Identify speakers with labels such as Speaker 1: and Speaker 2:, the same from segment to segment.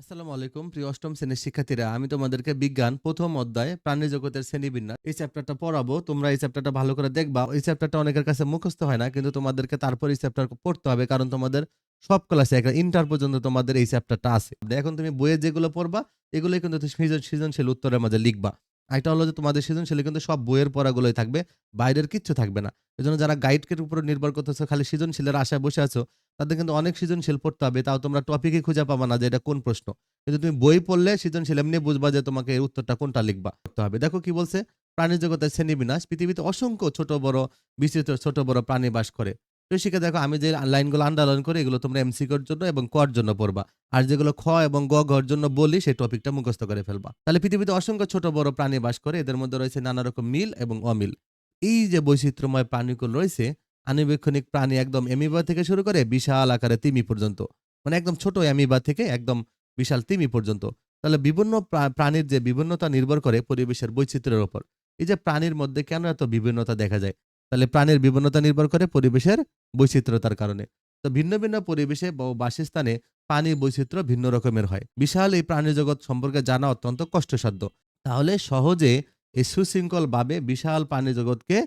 Speaker 1: আসসালামু আলাইকুম, প্রিয় অষ্টম শ্রেণির শিক্ষার্থীরা। আমি তোমাদেরকে বিজ্ঞান প্রথম অধ্যায়, প্রাণী জগতের শ্রেণীবিন্যাস। এই চ্যাপ্টারটা পড়াবো। তোমরা এই চ্যাপ্টারটা ভালো করে দেখবা। এই চ্যাপ্টারটা অনেকের কাছে মুখস্থ হয় না, কিন্তু তোমাদেরকে তারপর এই চ্যাপ্টার পড়তে হবে, কারণ তোমাদের সব ক্লাসে একটা ইন্টার পর্যন্ত তোমাদের এই চ্যাপ্টারটা আছে। এখন তুমি বইয়ে যেগুলো পড়বা, এগুলোই কিন্তু সৃজনশীল উত্তরের মাঝে লিখবা। একটা হলো যে তোমাদের সৃজনশীল কিন্তু সব বইয়ের পড়াগুলোই থাকবে, বাইরের কিচ্ছু থাকবে না। এজন্য যারা গাইডকের উপর নির্ভর করতেছো, খালি সৃজনশীলের আশায় বসে আছো, তাদের কিন্তু অনেক সৃজনশীল পড়তে হবে, তাও তোমরা টপিকই খুঁজে পাবা না যে এটা কোন প্রশ্ন। কিন্তু তুমি বই পড়লে সৃজনশীল এমনি বুঝবা যে তোমাকে এর উত্তরটা কোনটা লিখবা করতে হবে। দেখো কি বলছে প্রাণী জগতের শ্রেণীবিন্যাস পৃথিবীতে অসংখ্য ছোট বড় বিস্তৃত ছোট বড় প্রাণী বাস করে। তো শিখে দেখো আমি যে লাইনগুলো আন্ডারলাইন করি, এগুলো তোমরা এমসিকিউর জন্য এবং কর জন্য পড়বা। আর যেগুলো খ এবং গ ঘর জন্য বলি, সেই টপিকটা মুখস্থ করে ফেলবা। তাহলে পৃথিবীতে অসংখ্য ছোট বড় প্রাণী বাস করে, এদের মধ্যে রয়েছে নানা রকম মিল এবং অমিল। এই যে বৈচিত্র্যময় প্রাণীগুলো রয়েছে আনুবেক্ষণিক প্রাণী একদম এমিবা থেকে শুরু করে বিশাল আকারে তিমি পর্যন্ত। মানে একদম ছোট অ্যামিবা থেকে একদম বিশাল তিমি পর্যন্ত। তাহলে বিভিন্ন প্রাণীর যে বিভিন্নতা নির্ভর করে পরিবেশের বৈচিত্র্যের ওপর। এই যে প্রাণীর মধ্যে কেন এত বিভিন্নতা দেখা যায়? তাহলে প্রাণীর বিভিন্নতা নির্ভর করে পরিবেশের বৈচিত্র্যতার কারণে। তো ভিন্ন ভিন্ন পরিবেশে বা বাসস্থানে পানির বৈচিত্র্য ভিন্ন রকমের হয়। বিশাল এই প্রাণী জগৎ সম্পর্কে জানা অত্যন্ত কষ্টসাধ্য। তাহলে সহজে এই সুশৃঙ্খলভাবে বিশাল প্রাণী জগৎকে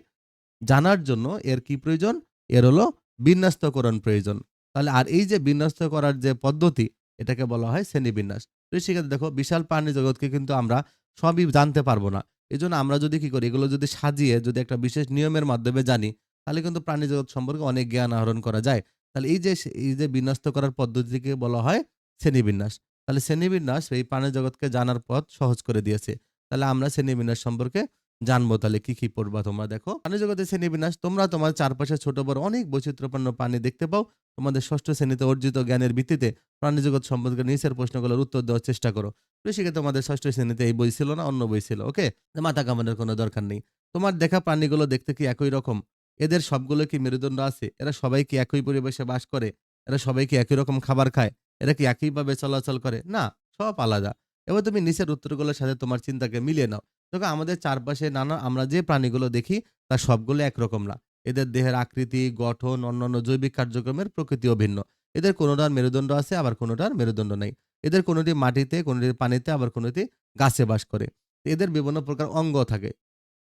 Speaker 1: জানার জন্য এর কি প্রয়োজন? এর হলো বিন্যস্তকরণ প্রয়োজন। তাহলে আর এই যে বিন্যস্ত করার যে পদ্ধতি, এটাকে বলা হয় শ্রেণীবিন্যাস। তো সেক্ষেত্রে দেখো, বিশাল প্রাণী জগৎকে কিন্তু আমরা সবই জানতে পারব না। এই জন্য আমরা যদি কি করি, এগুলো যদি সাজিয়ে যদি একটা বিশেষ নিয়মের মাধ্যমে জানি, তাহলে কিন্তু প্রাণী জগৎ সম্পর্কে অনেক জ্ঞান আহরণ করা যায়। তাহলে এই যে এই যে বিন্যস্ত করার পদ্ধতিকে বলা হয় শ্রেণীবিন্যাস। তাহলে শ্রেণীবিন্যাস এই প্রাণী জগৎকে জানার পথ সহজ করে দিয়েছে। তাহলে আমরা শ্রেণীবিন্যাস সম্পর্কে জানব তাহলে কি কি পড়বা তোমরা, দেখো। প্রাণী জগতের শ্রেণীবিন্যাস তোমরা তোমার চারপাশে ছোট বড় অনেক বৈচিত্র্যপূর্ণ প্রাণী দেখতে পাও। তোমাদের ষষ্ঠ শ্রেণীতে অর্জিত জ্ঞানের ভিত্তিতে প্রাণী জগৎ সম্পর্কে নিচের প্রশ্নগুলোর উত্তর দেওয়ার চেষ্টা করো। বেশিকে তোমাদের ষষ্ঠ শ্রেণীতে এই বই ছিল না, অন্য বই ছিল, ওকে? মাথা কামানোর কোনো দরকার নেই। তোমার দেখা প্রাণীগুলো দেখতে কি একই রকম? এদের সবগুলো কি মেরুদণ্ড আছে? এরা সবাই কি একই পরিবেশে বাস করে? এরা সবাই কি একই রকম খাবার খায়? এরা কি একইভাবে চলাচল করে? না, সব আলাদা। এবার তুমি নিচের উত্তরগুলোর সাথে তোমার চিন্তাকে মিলিয়ে নাও। দেখো আমাদের চারপাশে নানা, আমরা যে প্রাণীগুলো দেখি, তার সবগুলো একরকম না। এদের দেহের আকৃতি, গঠন, অন্যান্য জৈবিক কার্যক্রমের প্রকৃতিও ভিন্ন। এদের কোনোটার মেরুদণ্ড আছে, আবার কোনোটার মেরুদণ্ড নেই। এদের কোনোটি মাটিতে, কোনোটি পানিতে, আবার কোনোটি গাছে বাস করে। এদের বিভিন্ন প্রকার অঙ্গ থাকে।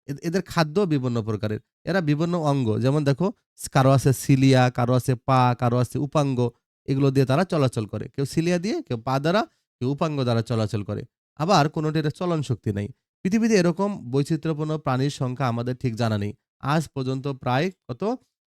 Speaker 1: এদ- এদের খাদ্য বিভিন্ন প্রকারের। এরা বিভিন্ন অঙ্গ, যেমন দেখো, কারও আছে সিলিয়া, কারও আছে পা, কারও আছে উপাঙ্গ। এগুলো দিয়ে তারা চলাচল করে। কেউ সিলিয়া দিয়ে, কেউ পা দ্বারা, কেউ উপাঙ্গ দ্বারা চলাচল করে। আবার কোনোটির চলন শক্তি নাই। পৃথিবীতে এরকম বৈচিত্র্যপূর্ণ প্রাণীর সংখ্যা আমাদের ঠিক জানা নেই। আজ পর্যন্ত প্রায় কত?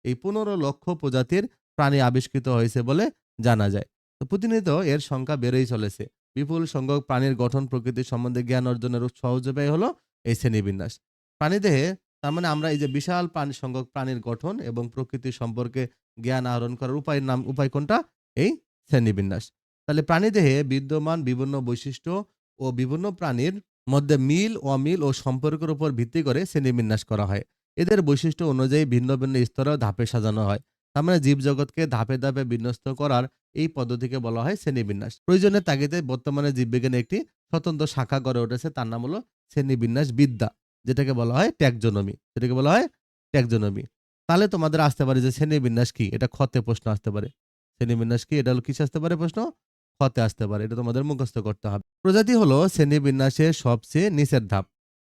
Speaker 1: এই পনেরো লক্ষ প্রজাতির প্রাণী আবিষ্কৃত হয়েছে বলে জানা যায়। তো প্রতিনিয়ত এর সংখ্যা বেড়েই চলেছে। বিপুল সংখ্যক প্রাণীর গঠন, প্রকৃতি সম্বন্ধে জ্ঞান অর্জনের সহজ উপায় হলো এই শ্রেণীবিন্যাস। প্রাণীদেহে তার মানে আমরা এই যে বিশাল প্রাণী সংখ্যক প্রাণীর গঠন এবং প্রকৃতি সম্পর্কে জ্ঞান আহরণ করার উপায়ের নাম, উপায় কোনটা? এই শ্রেণীবিন্যাস। তাহলে প্রাণীদেহে বিদ্যমান বিভিন্ন বৈশিষ্ট্য ও বিভিন্ন প্রাণীর মধ্যে মিল, অমিল ও সম্পর্কের উপর ভিত্তি করে শ্রেণীবিন্যাস করা হয়। এদের বৈশিষ্ট্য অনুযায়ী ভিন্ন ভিন্ন স্তরেও ধাপে সাজানো হয়। তার মানে জীবজগৎকে ধাপে ধাপে বিন্যস্ত করার এই পদ্ধতিকে বলা হয় শ্রেণীবিন্যাস প্রয়োজনের তাগিদে বর্তমানে জীববিজ্ঞানে একটি স্বতন্ত্র শাখা গড়ে উঠেছে। তার নাম হলো শ্রেণীবিন্যাস বিদ্যা, যেটাকে বলা হয় ট্যাক্সোনমি। যেটাকে বলা হয় ট্যাক্সোনমি। তাহলে তোমাদের আসতে পারে যে শ্রেণীবিন্যাস কি? এটা খতে প্রশ্ন আসতে পারে। শ্রেণীবিন্যাস কি? এটা হলো কিসে আসতে পারে প্রশ্ন? খতে আসতে পারে, এটা তোমাদের মুখস্থ করতে হবে। প্রজাতি হলো শ্রেণীবিন্যাসের সবচেয়ে নিচের ধাপ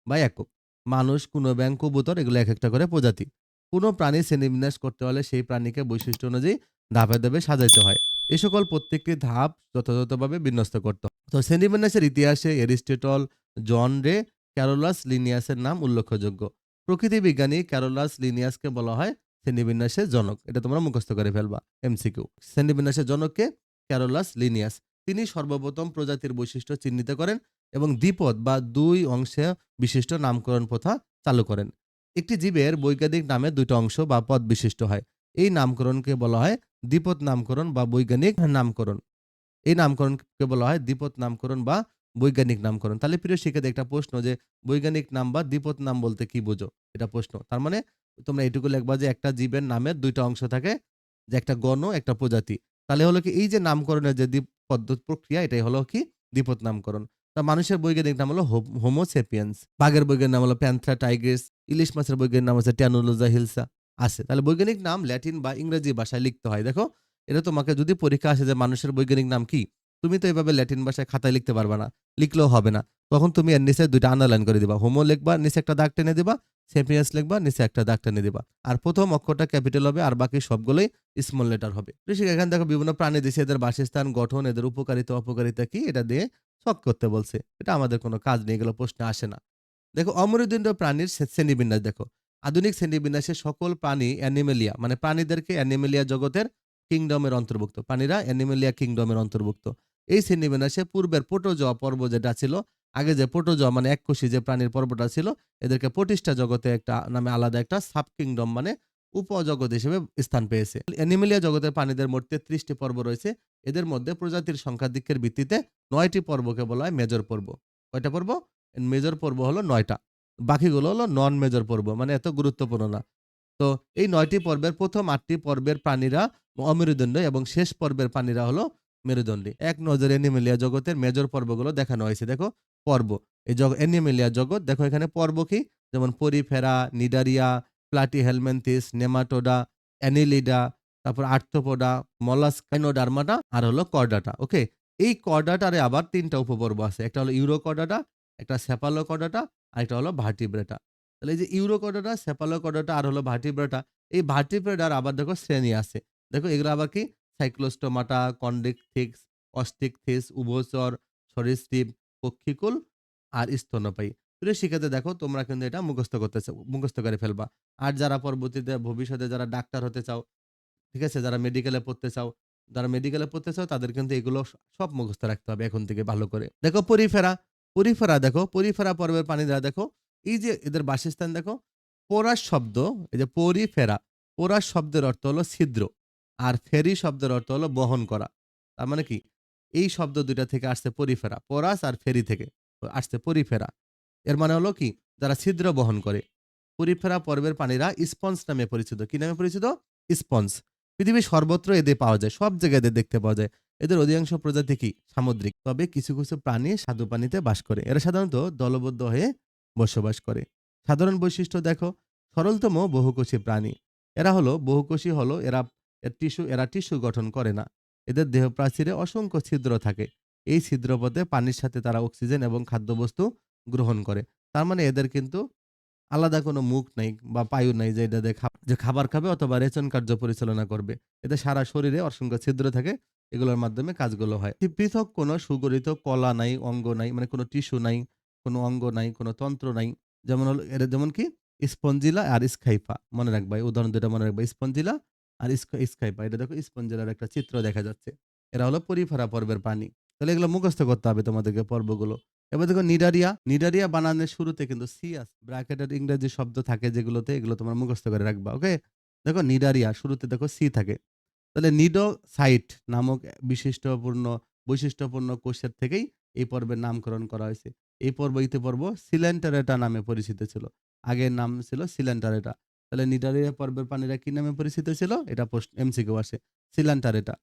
Speaker 1: বা একক। মানুষ কোনো ব্যাং কবুতর এগুলো এক একটা করে প্রজাতি। কোনো প্রাণী শ্রেণীবিন্যাস করতে হলে সেই প্রাণীকে বৈশিষ্ট্য অনুযায়ী ধাপে ধাপে সাজাইতে হয়। এ সকল প্রত্যেকটি ধাপ যথাযথভাবে বিন্যস্ত করতে হয়। তো শ্রেণীবিন্যাসের ইতিহাসে এরিস্টটল, জন রে, ক্যারোলাস লিনিয়াসের নাম উল্লেখযোগ্য। প্রকৃতি বিজ্ঞানী ক্যারোলাস লিনিয়াসকে বলা হয় শ্রেণীবিন্যাসের জনক। এটা তোমরা মুখস্থ করে ফেলবা, এমসিকিউ। শ্রেণীবিন্যাসের জনককে ক্যারোলাস লিনিয়াস তিনি সর্বপ্রথম প্রজাতির বৈশিষ্ট্য চিহ্নিত করেন এবং দ্বিপদ বা দুই অংশে বিশিষ্ট নামকরণ প্রথা চালু করেন। একটি জীবের বৈজ্ঞানিক নামে দুটো অংশ বা পদ বিশিষ্ট হয়। এই নামকরণকে বলা হয় দ্বিপদ নামকরণ বা বৈজ্ঞানিক নামকরণ। এই নামকরণকে বলা হয় দ্বিপদ নামকরণ বা বৈজ্ঞানিক নামকরণ। তাহলে প্রিয় শিক্ষার্থী, একটা প্রশ্ন যে বৈজ্ঞানিক নাম বা দ্বিপদ নাম বলতে কি বোঝো? এটা প্রশ্ন। তার মানে তোমরা এটুকু লিখবা যে একটা জীবের নামের দুইটা অংশ থাকে, যে একটা গণ, একটা প্রজাতি। তাহলে হলো কি, এই যে নামকরণের যে দ্বীপ পদ্ধতি প্রক্রিয়া, এটাই হলো কি দ্বিপদ নামকরণ। তা মানুষের বৈজ্ঞানিক নাম হলো হোমোসেপিয়েন্স বাঘের বৈজ্ঞানিক নাম হলো প্যান্থ্রা টাইগ্রেস, ইলিশ মাছের বৈজ্ঞানিক নাম হচ্ছে ট্যানোলোজা হিলসা, আছে। তাহলে বৈজ্ঞানিক নাম ল্যাটিন বা ইংরেজি ভাষায় লিখতে হয়। দেখো, এটা তোমাকে যদি পরীক্ষা আসে যে মানুষের বৈজ্ঞানিক নাম কি তুমি তো এভাবে ল্যাটিন ভাষায় খাতায় লিখতে পারবা না, লিখলেও হবে না। তখন তুমি এর নিচে দুইটা আন্ডারলাইন করে দিবা। হোমো লিখবা, নিচে একটা দাগ টেনে দিবা সেপিয়াস লিখবা, নিচে একটা দাগ টেনে দিবা। আর প্রথম অক্ষরটা ক্যাপিটাল হবে আর বাকি সবগুলোই স্মল লেটার হবে। ঋষিক এখানে দেখো বিভিন্ন প্রাণী দিছে, এদের বাসস্থান, গঠন, এদের উপকারিতা, অপকারিতা কি, এটা দিয়ে ছক করতে বলছে। এটা আমাদের কোনো কাজ নেই, এগুলো প্রশ্নে আসে না। দেখো অমরুদণ্ড প্রাণীর শ্রে- শ্রেণীবিন্যাস দেখো। আধুনিক শ্রেণীবিন্যাসে সকল প্রাণী অ্যানিমেলিয়া মানে প্রাণীদেরকে অ্যানিমেলিয়া জগতের কিংডমের অন্তর্ভুক্ত। প্রাণীরা অ্যানিমেলিয়া কিংডমের অন্তর্ভুক্ত। এই শ্রেণীবিন্যাসে পূর্বের পোটোজোয়া পর্ব যেটা ছিল, আগে যে পোটোজোয়া মানে এককোষী যে প্রাণীর পর্বটা ছিল, এদেরকে প্রতিষ্ঠা জগতে একটা নামে আলাদা একটা সাব কিংডম মানে উপজগৎ হিসেবে স্থান পেয়েছে। অ্যানিমেলিয়া জগতের প্রাণীদের মোট তেত্রিশটি পর্ব রয়েছে। এদের মধ্যে প্রজাতির সংখ্যা দিকের ভিত্তিতে নয়টি পর্বকে বলা হয় মেজর পর্ব। কয়টা পর্ব? মেজর পর্ব হলো নয়টা। বাকিগুলো হলো নন মেজর পর্ব মানে এত গুরুত্বপূর্ণ না। তো এই নয়টি পর্বের প্রথম আটটি পর্বের প্রাণীরা অমেরুদণ্ড এবং শেষ পর্বের প্রাণীরা হলো মেরুদণ্ডী। এক নজরে অ্যানিমেলিয়া জগতের মেজর পর্বগুলো দেখানো হয়েছে। দেখো, পর্ব। এই জগ অ্যানিমেলিয়া জগৎ, দেখো এখানে পর্ব কি? যেমন Porifera, Cnidaria, Platyhelminthes, Nematoda, Annelida, তারপর আর্থোপোডা মলাস্কাইনোডার্মাটা আর হলো কর্ডাটা, ওকে? এই কর্ডাটারে আবার তিনটা উপপর্ব আছে। একটা হলো ইউরোকর্ডাটা, একটা সেপালোকর্ডাটা আর একটা হলো ভার্টিব্রেটা। তাহলে এই যে ইউরোকর্ডাটা সেপালোকর্ডাটা আর হলো ভার্টিব্রেটা, এই ভার্টিব্রেটার আবার দেখো শ্রেণি আছে। দেখো এগুলো আবার কি? সাইক্লোস্টোমাটা কন্ডিকথিক্স অস্টিকথিস উভচর সরীসৃপ পক্ষিকুল আর স্তন্যপায়ী। প্রিয় শিক্ষার্থী দেখো তোমরা কিন্তু এটা মুখস্থ করতে চাও, মুখস্থ করে ফেলবা। আর যারা পরবর্তীতে ভবিষ্যতে যারা ডাক্তার হতে চাও, ঠিক আছে? যারা মেডিকেলে পড়তে চাও, যারা মেডিকেলে পড়তে চাও, তাদের কিন্তু এগুলো সব মুখস্থ রাখতে হবে এখন থেকে ভালো করে। দেখো পরিফেরা পরিফেরা দেখো, পরিফেরা পর্বের পানি প্রাণীরা দেখো, এই যে এদের বাসস্থান দেখো, পোরাস শব্দ, এই যে পরিফেরা, পোরাস শব্দের অর্থ হলো ছিদ্র। আর ফেরি শব্দের অর্থ হলো বহন করা। তার মানে কি? এই শব্দ দুইটা থেকে আসছে পরিফেরা, পোরাস আর ফেরি থেকে আসছে পরিফেরা। এর মানে হলো কি? যারা ছিদ্র বহন করে। পরিফেরা পর্বের প্রাণীরা স্পঞ্জ নামে পরিচিত। কি নামে পরিচিত? স্পঞ্জ। পৃথিবীর সর্বত্র এদের পাওয়া যায়, সব জায়গায় এদের দেখতে পাওয়া যায়। এদের অধিকাংশ প্রজাতি কি? সামুদ্রিক। তবে কিছু কিছু প্রাণী স্বাদু পানিতে বাস করে। এরা সাধারণত দলবদ্ধ হয়ে বসবাস করে। সাধারণ বৈশিষ্ট্য দেখো, সরলতম বহুকোষী প্রাণী। এরা হলো বহুকোষী হলো, এরা এর টিস্যু, এরা টিস্যু গঠন করে না। এদের দেহ প্রাচীরে অসংখ্য ছিদ্র থাকে। এই ছিদ্রপথে পানির সাথে তারা অক্সিজেন এবং খাদ্যবস্তু গ্রহণ করে। তার মানে এদের কিন্তু আলাদা কোনো মুখ নাই বা পায়ু নাই যে এটা যে খাবার খাবে অথবা রেচন কার্য পরিচালনা করবে। এতে সারা শরীরে অসংখ্য ছিদ্র থাকে। এগুলোর মাধ্যমে কাজগুলো হয়। পৃথক কোনো সুগঠিত কলা নাই, অঙ্গ নাই মানে কোনো টিস্যু নাই, কোনো অঙ্গ নাই, কোনো তন্ত্র নাই। যেমন হলো, এরা যেমন কি, স্পঞ্জিলা আর স্কাইফা। মনে রাখবা উদাহরণ দুটা মনে রাখবা। স্পঞ্জিলা আর স্কা- স্কাইফা এটা দেখো স্পঞ্জিলার একটা চিত্র দেখা যাচ্ছে। এরা হলো পরিফেরা পর্বের পানি তাহলে এগুলো মুখস্থ করতে হবে তোমাদেরকে পর্বগুলো। এবার দেখো নিডারিয়া নিডারিয়া বানানোর শুরুতে কিন্তু সি আছে ব্র্যাকেটের ইংরেজি শব্দ থাকে যেগুলোতে এগুলো তোমার মুখস্থ করে রাখবা, ওকে? দেখো নিডারিয়া, শুরুতে দেখো সি থাকে। তাহলে নিডোসাইট নামক বিশিষ্টপূর্ণ, বৈশিষ্ট্যপূর্ণ কোষের থেকেই এই পর্বের নামকরণ করা হয়েছে। এই পর্ব ইতি পর্ব সিলেন্টারেটা নামে পরিচিত ছিল। আগের নাম ছিল সিলেন্টারেটা। তাহলে নিডারিয়া পর্বের প্রাণীরা কি নামে পরিচিত ছিল? এটা পোস্ট এমসিকিউ আসে। সিলেন্টারেটা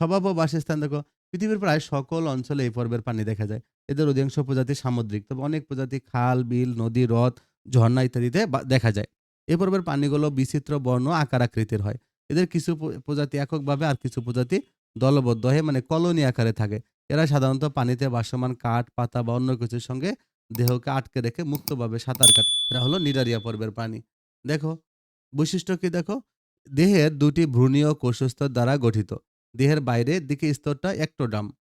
Speaker 1: স্বভাব ও বাসস্থান দেখো, পৃথিবীর প্রায় সকল অঞ্চলে এই পর্বের পানি দেখা যায়। এদের অধিকাংশ প্রজাতি সামুদ্রিক, তবে অনেক প্রজাতি খাল, বিল, নদী, হ্রদ, ঝর্ণা ইত্যাদিতে দেখা যায়। এই পর্বের পানিগুলো বিচিত্র বর্ণ আকার আকৃতির হয়। এদের কিছু প্রজাতি এককভাবে আর কিছু প্রজাতি দলবদ্ধ হয়ে মানে কলোনি আকারে থাকে। এরা সাধারণত পানিতে ভাসমান কাঠ, পাতা বা অন্য কিছুর সঙ্গে দেহকে আটকে রেখে মুক্তভাবে সাঁতার কাটে। এরা হলো নিডারিয়া পর্বের প্রাণী। দেখো বৈশিষ্ট্য কি দেখো? দেহের দুটি ভ্রূণীয় কোষস্তর দ্বারা গঠিত। দেহের বাইরের দিকে স্তরটা একটোডাম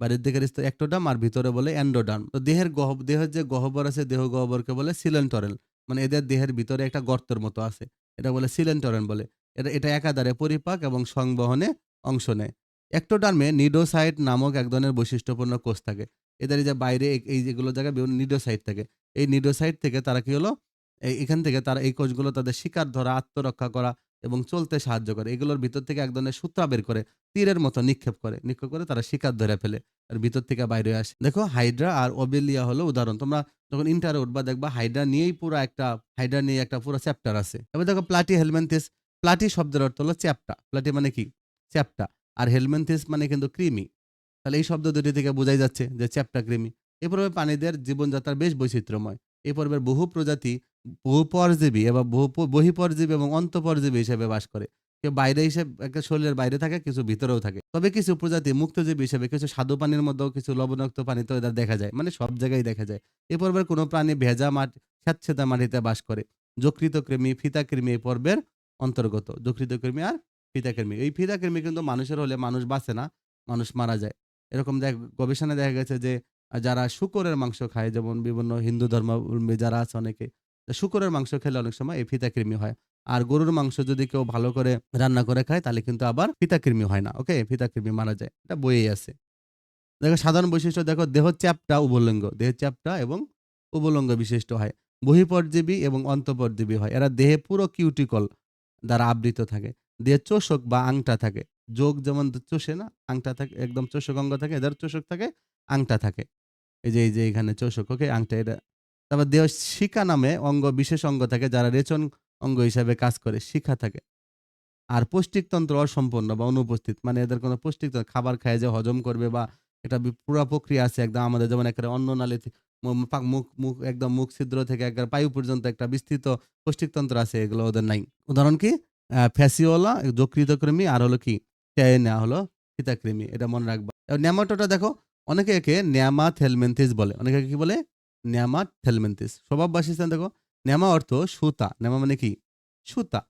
Speaker 1: বাইরের দিকের স্তর একটোডাম আর ভিতরে বলে অ্যান্ডোডাম তো দেহের গহ, দেহের যে গহ্বর আছে, দেহ গহ্বরকে বলে সিলেন্টরেল মানে এদের দেহের ভিতরে একটা গর্তের মতো আছে। এটা বলে সিলেন্টরেন বলে। এটা এটা একাধারে পরিপাক এবং সংবহনে অংশ নেয়। একটোডার্মে নিডোসাইট নামক এক ধরনের বৈশিষ্ট্যপূর্ণ কোষ থাকে। এদের যে বাইরে এই- যেগুলো জায়গায় বিভিন্ন নিডোসাইট থাকে। এই নিডোসাইট থেকে তারা কি হলো? এখান থেকে তারা এই কোষগুলো তাদের শিকার ধরা, আত্মরক্ষা করা এবং চলতে সাহায্য করে। এগুলোর ভিতর থেকে এক ধরনের সূত্রা বের করে, তীরের মতো নিক্ষেপ করে। নিক্ষেপ করে তারা শিকার ধরে ফেলে। আর ভিতর থেকে বাইরে আসে। দেখো, হাইড্রা আর ওবেলিয়া হলো উদাহরণ। তোমরা যখন ইন্টারে উঠবা দেখবা, হাইড্রা নিয়েই পুরো একটা, হাইড্রা নিয়ে একটা পুরো চ্যাপ্টার আছে। এবার দেখো, প্লাটি হেলমেন্থিস, প্লাটি শব্দের অর্থ হলো চ্যাপ্টা। প্লাটি মানে কি? চ্যাপ্টা। আর হেলমেন্থিস মানে কিন্তু কৃমি। তাহলে এই শব্দ দুটি থেকে বোঝাই যাচ্ছে যে চ্যাপ্টা কৃমি। এভাবে প্রাণীদের জীবনযাত্রার বেশ বৈচিত্র্যময়। এই পর্বের বহু প্রজাতি বহু পরজীবী এবং বহু প- বহিঃপরজীবী এবং অন্তঃপরজীবী হিসেবে বাস করে। কেউ বাইরে হিসেবে, একটা শরীরের বাইরে থাকে, কিছু ভিতরেও থাকে। তবে কিছু প্রজাতি মুক্তজীবী হিসেবে, কিছু স্বাদু পানির মধ্যেও, কিছু লবণাক্ত পানিতেও এদের দেখা যায়। মানে সব জায়গায় দেখা যায়। এ পর্বের কোনো প্রাণী ভেজা মাটি স্যাঁতসেঁতা মাটিতে বাস করে। যকৃত কৃমি, ফিতা কৃমি এই পর্বের অন্তর্গত। যকৃত কৃমি আর ফিতা কৃমি। এই ফিতা কৃমি কিন্তু মানুষের হলে মানুষ বাঁচে না, মানুষ মারা যায়। এরকম দেখ, গবেষণায় দেখা গেছে যে যারা শুকরের মাংস খায়, যেমন বিভিন্ন হিন্দু ধর্মাবলম্বী যারা আছে অনেকে শুকরের মাংস খেলে অনেক সময় এই ফিতা কৃমি হয়। আর গরুর মাংস যদি কেউ ভালো করে রান্না করে খায়, তাহলে কিন্তু আবার ফিতাকৃমি হয় না, ওকে? ফিতাকৃমি মারা যায়, এটা বইয়েই আছে। দেখো, সাধারণ বৈশিষ্ট্য, দেখো, দেহ চ্যাপটা উভলিঙ্গ, দেহ চ্যাপটা এবং উভলিঙ্গ বিশিষ্ট হয়। বহিপরজীবী এবং অন্তপরজীবী হয়, এরা দেহে পুরো কিউটিকল দ্বারা আবৃত থাকে। দেহে চোষক বা আংটা থাকে, যোগ যেমন চষে না, আংটা থাকে, একদম চোষক অঙ্গ থাকে, এদের চোষক থাকে, আংটা থাকে। এই যে এই যে, এখানে চোষক, ওকে, আংটা, এটা। তারপর দেহ শিকা নামে অঙ্গ, বিশেষ অঙ্গ থাকে যারা রেচন অঙ্গ হিসাবে কাজ করে, শিখা থাকে। আর পৌষ্টিকতন্ত্র অসম্পন্ন বা অনুপস্থিত মানে এদের কোনো পৌষ্টিক খাবার খায় যে হজম করবে বা এটা পুরা প্রক্রিয়া আছে একদম আমাদের যেমন একটা অন্ন নালী মুখ মুখ, একদম মুখ ছিদ্র থেকে একবার পায়ু পর্যন্ত একটা বিস্তৃত পৌষ্টিকতন্ত্র আছে, এগুলো ওদের নাই। উদাহরণ কি? ফ্যাসিওলা, যকৃতকৃমি, আর হলো কি? টেনা হলো ফিতাকৃমি, এটা মনে রাখবা। নেমাটোটা দেখো অনেকে একে ন্যামা থেলমেন্থিস বলে, অনেকে কি বলে? ন্যামা থেলমেন্থিস। স্বভাব বাসস্থান দেখো, ন্যামা অর্থ সুতা, ন্যামা মানে কি? সুতা।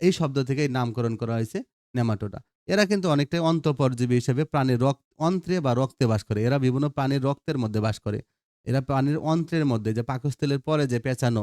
Speaker 1: এই শব্দ থেকে নামকরণ করা হয়েছে নেমাটোডা। এরা কিন্তু অনেকটাই অন্তঃপরজীবী হিসেবে প্রাণীর রক্ত, অন্ত্রে বা রক্তে বাস করে। এরা বিভিন্ন প্রাণীর রক্তের মধ্যে বাস করে। এরা প্রাণীর অন্ত্রের মধ্যে, যে পাকস্থলীর পরে যে পেঁচানো